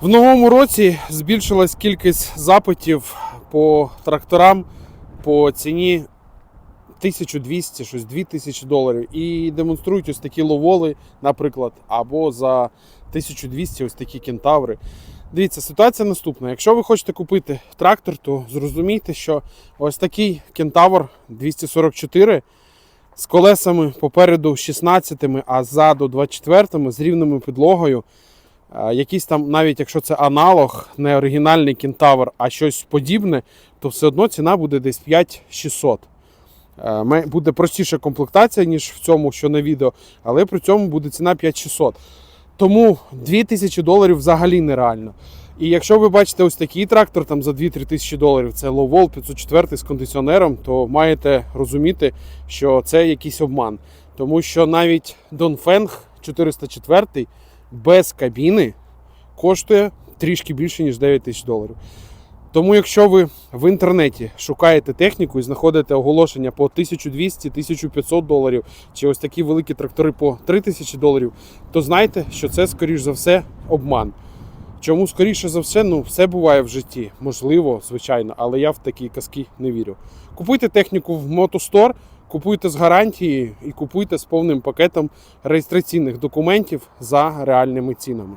В новому році збільшилась кількість запитів по тракторам по ціні 1200, щось 2000 доларів. І демонструють ось такі ловоли, наприклад, або за 1200 ось такі кентаври. Дивіться, ситуація наступна. Якщо ви хочете купити трактор, то зрозумійте, що ось такий кентавр 244 з колесами попереду 16, а ззаду 24 з рівною підлогою. Якийсь там, навіть якщо це аналог, не оригінальний кентавр, а щось подібне, то все одно ціна буде десь 5600. Е, Буде простіша комплектація, ніж в цьому, що на відео, але при цьому буде ціна 5600. Тому 2000 доларів взагалі нереально. І якщо ви бачите ось такий трактор там за 2-3 тисячі доларів, це Lowell 504 з кондиціонером, то маєте розуміти, що це якийсь обман. Тому що навіть Dongfeng 404 без кабіни коштує трішки більше, ніж 9 тисяч доларів. Тому, якщо ви в інтернеті шукаєте техніку і знаходите оголошення по 1200-1500 доларів, чи ось такі великі трактори по 3000 доларів, то знайте, що це, скоріш за все, обман. Чому скоріше за все, ну все буває в житті. Можливо, звичайно, але я в такі казки не вірю. Купуйте техніку в мотостор, купуйте з гарантії і купуйте з повним пакетом реєстраційних документів за реальними цінами.